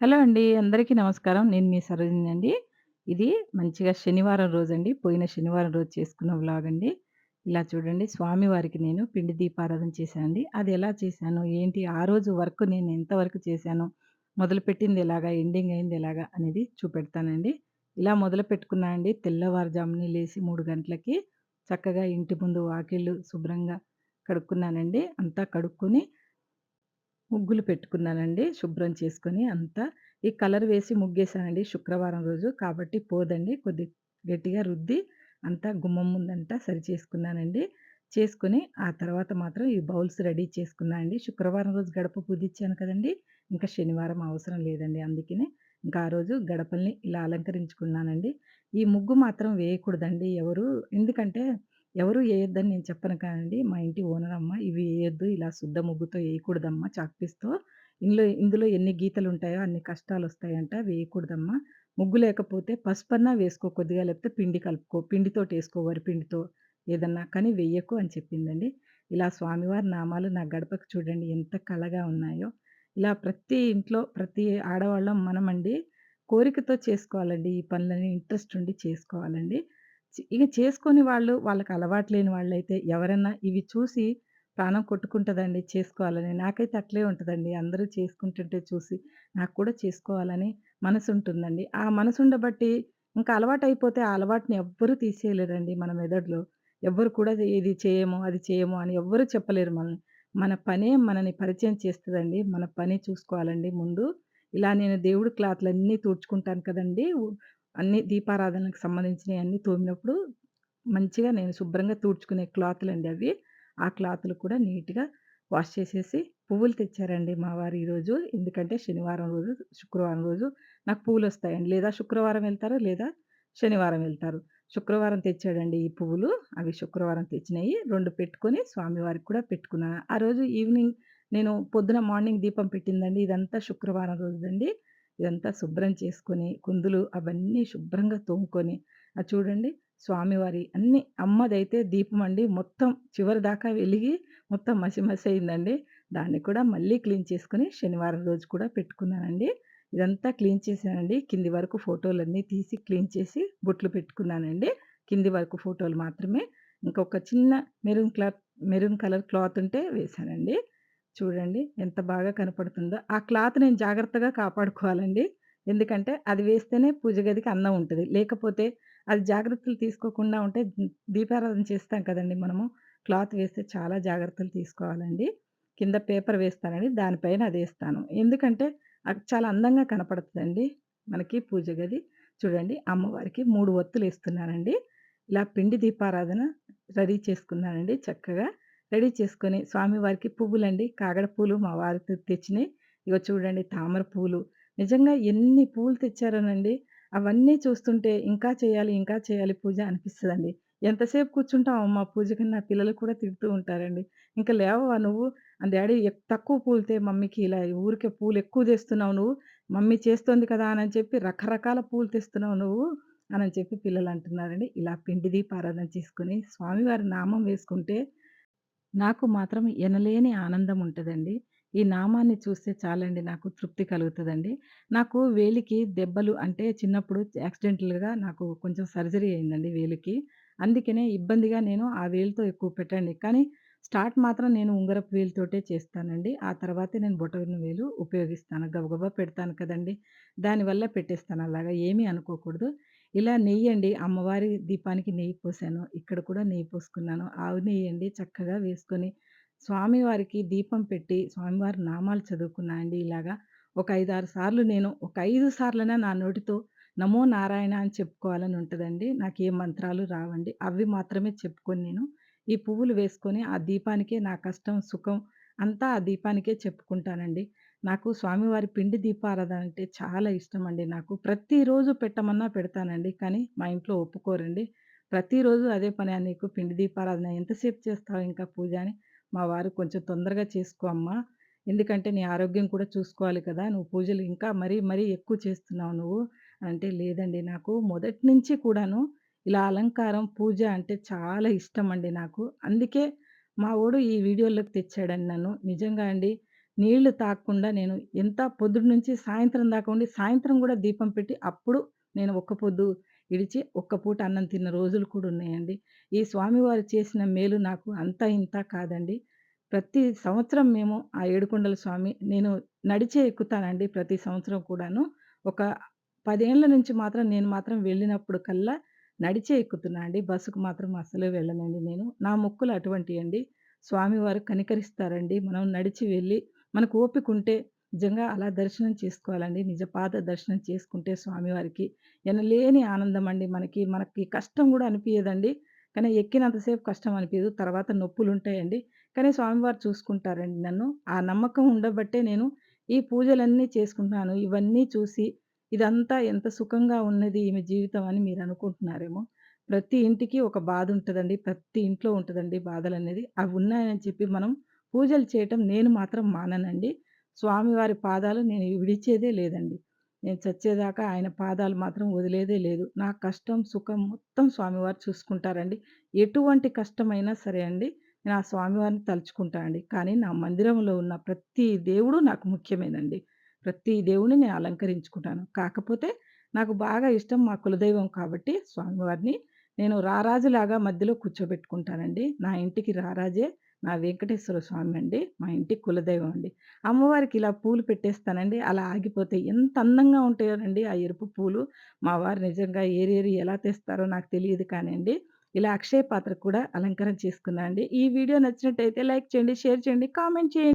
Hello అండి. అందరికీ నమస్కారం. నేను మీ సరోజినండి. ఇది మంచిగా శనివారం రోజండి. పోయిన శనివారం రోజు చేసుకున్న వ్లాగ్ అండి. ఇలా చూడండి స్వామివారికి నేను పిండి దీపారాధన చేశానండి. అది ఎలా చేశాను, ఏంటి, ఆ రోజు వర్క్ నేను ఎంతవరకు చేశాను, మొదలుపెట్టింది ఎలాగా, ఎండింగ్ అయింది ఎలాగా అనేది చూపెడతానండి. ఇలా మొదలుపెట్టుకున్నా అండి తెల్లవారుజాముని లేచి మూడు గంటలకి చక్కగా ఇంటి ముందు వాకిళ్ళు శుభ్రంగా కడుక్కున్నానండి. అంతా కడుక్కొని ముగ్గులు పెట్టుకున్నానండి. శుభ్రం చేసుకొని అంతా. ఈ కలర్ వేసి ముగ్గేసానండి శుక్రవారం రోజు. కాబట్టి పోదండి. కొద్ది గట్టిగా రుద్ది అంతా గుమ్మం ముందంతా సరి చేసుకున్నానండి. చేసుకొని ఆ తర్వాత మాత్రం ఈ బౌల్స్ రెడీ చేసుకున్నా అండి. శుక్రవారం రోజు గడప పూజిచ్చాను కదండి ఇంకా శనివారం అవసరం లేదండి. అందుకనే ఇంకా ఆ రోజు గడపల్ని ఇలా అలంకరించుకున్నానండి. ఈ ముగ్గు మాత్రం వేయకూడదండి ఎవరు. ఎందుకంటే ఎవరు వేయొద్దని నేను చెప్పను కానండి. మా ఇంటి ఓనర్ అమ్మ ఇవి వేయొద్దు ఇలా శుద్ధ ముగ్గుతో వేయకూడదమ్మా చాక్పీస్తో ఇందులో ఇందులో ఎన్ని గీతలుంటాయో అన్ని కష్టాలు వస్తాయంట వేయకూడదమ్మా. ముగ్గు లేకపోతే పసుపన్నా వేసుకో కొద్దిగా లేకపోతే పిండి కలుపుకో. పిండితో వేసుకోవరి పిండితో ఏదన్నా కానీ వెయ్యకు అని చెప్పిందండి. ఇలా స్వామివారి నామాలు నా గడపకు చూడండి ఎంత కళగా ఉన్నాయో. ఇలా ప్రతి ఇంట్లో ప్రతి ఆడవాళ్ళం మనమండి కోరికతో చేసుకోవాలండి ఈ పనులని ఇంట్రెస్ట్ ఉండి చేసుకోవాలండి. ఇక చేసుకొని వాళ్ళు వాళ్ళకి అలవాటు లేని వాళ్ళైతే ఎవరన్నా ఇవి చూసి ప్రాణం కొట్టుకుంటుందండి చేసుకోవాలని. నాకైతే అట్లే ఉంటుందండి అందరూ చేసుకుంటుంటే చూసి నాకు కూడా చేసుకోవాలని మనసుంటుందండి. ఆ మనసుండబట్టి ఇంకా అలవాటయిపోతే ఆ అలవాటుని ఎవ్వరూ తీసేయలేరండి మన మెదడులో. ఎవ్వరు కూడా ఇది చేయము, అది చేయము అని ఎవ్వరు చెప్పలేరు మనల్ని. మన పనే మనని పరిచయం చేస్తుందండి మన పని చూసుకోవాలండి ముందు. ఇలా నేను దేవుడి క్లాత్‌లన్నీ తూడ్చుకుంటాను కదండీ! అన్ని దీపారాధనకు సంబంధించినవి అన్నీ తోమినప్పుడు మంచిగా నేను శుభ్రంగా తుడుచుకునే క్లాతులండి అవి. ఆ క్లాతులు కూడా నీట్‌గా వాష్ చేసేసి పువ్వులు తెచ్చారండి మా వారు ఈరోజు. ఎందుకంటే శనివారం రోజు, శుక్రవారం రోజు నాకు పువ్వులొస్తాయండి. లేదా శుక్రవారం వెళ్తారు, లేదా శనివారం వెళ్తారు. శుక్రవారం తెచ్చాడండి ఈ పువ్వులు. అవి శుక్రవారం తెచ్చినాయి రెండు పెట్టుకొని స్వామివారికి కూడా పెట్టుకున్నాను. ఆ రోజు ఈవినింగ్ నేను పొద్దున మార్నింగ్ దీపం పెట్టిందండి. ఇదంతా శుక్రవారం రోజుదండి. ఇదంతా శుభ్రం చేసుకొని, కుందులు అవన్నీ శుభ్రంగా తోముకొని, అది చూడండి స్వామివారి అన్ని అమ్మదైతే దీపం అండి మొత్తం చివరి దాకా వెలిగి మొత్తం మసి మసి అయిందండి. దాన్ని కూడా మళ్ళీ క్లీన్ చేసుకొని శనివారం రోజు కూడా పెట్టుకున్నానండి. ఇదంతా క్లీన్ చేశానండి. కింది వరకు ఫోటోలన్నీ తీసి క్లీన్ చేసి బొట్లు పెట్టుకున్నానండి. కింది వరకు ఫోటోలు మాత్రమే. ఇంకొక చిన్న maroon cloth maroon colour cloth ఉంటే వేశానండి. చూడండి ఎంత బాగా కనపడుతుందో. ఆ క్లాత్ నేను జాగ్రత్తగా కాపాడుకోవాలండి. ఎందుకంటే అది వేస్తేనే పూజ గదికి అందం ఉంటుంది లేకపోతే అది జాగ్రత్తలు తీసుకోకుండా ఉంటే దీపారాధన చేస్తాం కదండి మనము. క్లాత్ వేస్తే చాలా జాగ్రత్తలు తీసుకోవాలండి. కింద పేపర్ వేస్తానండి. దానిపైన అది వేస్తాను ఎందుకంటే అది చాలా అందంగా కనపడుతుందండి మనకి పూజ గది. చూడండి అమ్మవారికి మూడు ఒత్తులు వేస్తున్నానండి ఇలా పిండి దీపారాధన రెడీ చేసుకున్నానండి చక్కగా. రెడీ చేసుకొని స్వామివారికి పువ్వులండి. కాగడ పూలు మా వారు తెచ్చినాయి ఇక ఇగో చూడండి తామర పూలు. నిజంగా ఎన్ని పూలు తెచ్చారోనండి. అవన్నీ చూస్తుంటే ఇంకా చేయాలి, ఇంకా చేయాలి పూజ అనిపిస్తుందండి ఎంతసేపు కూర్చుంటావు అమ్మ పూజ నా పిల్లలు కూడా తిడుతూ ఉంటారండి. ఇంకా లేవవా నువ్వు? ఆహ్, డాడీ తక్కువ పూలుతే మమ్మీకి ఇలా ఊరికే పూలు ఎక్కువ తెస్తున్నావు నువ్వు. మమ్మీ చేస్తోంది కదా!" అని చెప్పి రకరకాల పూలు తెస్తున్నావు నువ్వు అని చెప్పి పిల్లలు అంటున్నారండి ఇలా పిండి దీపారాధన చేసుకుని స్వామివారి నామం వేసుకుంటే నాకు మాత్రం ఎనలేని ఆనందం ఉంటదండి. ఈ నామాన్ని చూస్తే చాలండి నాకు తృప్తి కలుగుతదండి. నాకు వేలికి దెబ్బలు అంటే చిన్నప్పుడు యాక్సిడెంటల్‌గా నాకు కొంచెం సర్జరీ అయిందండి వేలికి. అందుకనే ఇబ్బందిగా నేను ఆ వేలుతో ఎక్కువ పెట్టండి. కానీ స్టార్ట్ మాత్రం నేను ఉంగరపు వేలుతోటే చేస్తానండి. ఆ తర్వాతే నేను బొటన వేలు ఉపయోగిస్తాను. గబగబా పెడతాను కదండీ! దానివల్ల పెట్టేస్తాను అలాగా ఏమీ అనుకోకూడదు. ఇలా నెయ్యండి అమ్మవారి దీపానికి నెయ్యి పోసాను. ఇక్కడ కూడా నెయ్యి పోసుకున్నాను. ఆవు నెయ్యండి చక్కగా వేసుకొని స్వామివారికి దీపం పెట్టి స్వామివారి నామాలు చదువుకున్నా అండి ఇలాగా. ఒక 5, 6 సార్లు నేను ఒక ఐదు సార్లైనా నా నోటితో నమో నారాయణ అని చెప్పుకోవాలని ఉంటుందండి నాకు ఏ మంత్రాలు రావండి. అవి మాత్రమే చెప్పుకొని నేను ఈ పువ్వులు వేసుకొని ఆ దీపానికే నా కష్టం, సుఖం అంతా ఆ దీపానికే చెప్పుకుంటానండి. నాకు స్వామివారి పిండి దీపారాధన అంటే చాలా ఇష్టం అండి నాకు. ప్రతిరోజు పెట్టమన్నా పెడతానండి. కానీ మా ఇంట్లో ఒప్పుకోరండి. ప్రతిరోజు అదే పని నీకు పిండి దీపారాధన ఎంతసేపు చేస్తావు ఇంకా పూజ అని మా వారు కొంచెం తొందరగా చేసుకో అమ్మా. ఎందుకంటే నీ ఆరోగ్యం కూడా చూసుకోవాలి కదా! నువ్వు పూజలు ఇంకా మరీ మరీ ఎక్కువ చేస్తున్నావు నువ్వు. అంటే లేదండి నాకు మొదటి నుంచి కూడాను ఇలా అలంకారం, పూజ అంటే చాలా ఇష్టం అండి నాకు. అందుకే మా ఓడు ఈ వీడియోలోకి తెచ్చాడండి నన్ను. నిజంగా అండి నీళ్ళు తాగకుండా నేను ఎంత పొద్దు నుంచి సాయంత్రం దాకా ఉండి, సాయంత్రం కూడా దీపం పెట్టి అప్పుడు నేను ఒక్క పొద్దు ఇడిచి, ఒక్క పూట అన్నం తిన్న రోజులు కూడా ఉన్నాయండి. ఈ స్వామివారు చేసిన మేలు నాకు అంతా ఇంత కాదండి. ప్రతి సంవత్సరం మేము ఆ ఏడుకొండల స్వామి నేను నడిచే ఎక్కుతానండి ప్రతి సంవత్సరం కూడాను. ఒక పదేళ్ళ నుంచి మాత్రం నేను మాత్రం వెళ్ళినప్పుడు కల్లా నడిచే ఎక్కుతున్నా అండి. బస్సుకు మాత్రం అసలు వెళ్ళనండి నేను. నా మొక్కులు అటువంటియండి. స్వామివారు కనికరిస్తారండి. మనం నడిచి వెళ్ళి మనకు ఓపికుంటే నిజంగా అలా దర్శనం చేసుకోవాలండి. నిజపాద దర్శనం చేసుకుంటే స్వామివారికి ఎనలేని అండి మనకి. మనకి కష్టం కూడా అనిపించదండి కానీ ఎక్కినంతసేపు కష్టం అనిపించదు తర్వాత నొప్పులు ఉంటాయండి కానీ స్వామివారు చూసుకుంటారండి నన్ను. ఆ నమ్మకం ఉండబట్టే నేను ఈ పూజలన్నీ చేసుకుంటున్నాను. ఇవన్నీ చూసి ఇదంతా ఎంత సుఖంగా ఉన్నది ఈమె జీవితం అని మీరు అనుకుంటున్నారేమో ప్రతి ఇంటికి ఒక బాధ ఉంటుందండి ప్రతి ఇంట్లో ఉంటుందండి బాధలు అనేది అవి ఉన్నాయని చెప్పి మనం పూజలు చేయటం నేను మాత్రం మాననండి. స్వామివారి పాదాలు నేను విడిచేదే లేదండి. నేను చచ్చేదాకా ఆయన పాదాలు మాత్రం వదిలేదే లేదు. నా కష్టం, సుఖం మొత్తం స్వామివారు చూసుకుంటారండి. ఎటువంటి కష్టమైనా సరే అండి, నేను ఆ స్వామివారిని తలుచుకుంటానండి. కానీ నా మందిరంలో ఉన్న ప్రతి దేవుడు నాకు ముఖ్యమేనండి. ప్రతి దేవుడిని నేను అలంకరించుకుంటాను. కాకపోతే నాకు బాగా ఇష్టం మా కులదైవం కాబట్టి స్వామివారిని నేను రారాజులాగా మధ్యలో కూర్చోబెట్టుకుంటానండి. నా ఇంటికి రారాజే నా వెంకటేశ్వర స్వామి అండి. మా ఇంటి కులదైవం అండి. అమ్మవారికి ఇలా పూలు పెట్టేస్తానండి. అలా ఆగిపోతే ఎంత అందంగా ఉంటాయోనండి ఆ ఎరుపు పూలు. మా వారు నిజంగా ఏరేరి ఎలా తెస్తారో నాకు తెలియదు కానీ అండి ఇలా అక్షయ పాత్ర కూడా అలంకరణ చేసుకున్నాను అండి. ఈ వీడియో నచ్చినట్టయితే లైక్ చేయండి, షేర్ చేయండి, కామెంట్ చేయండి.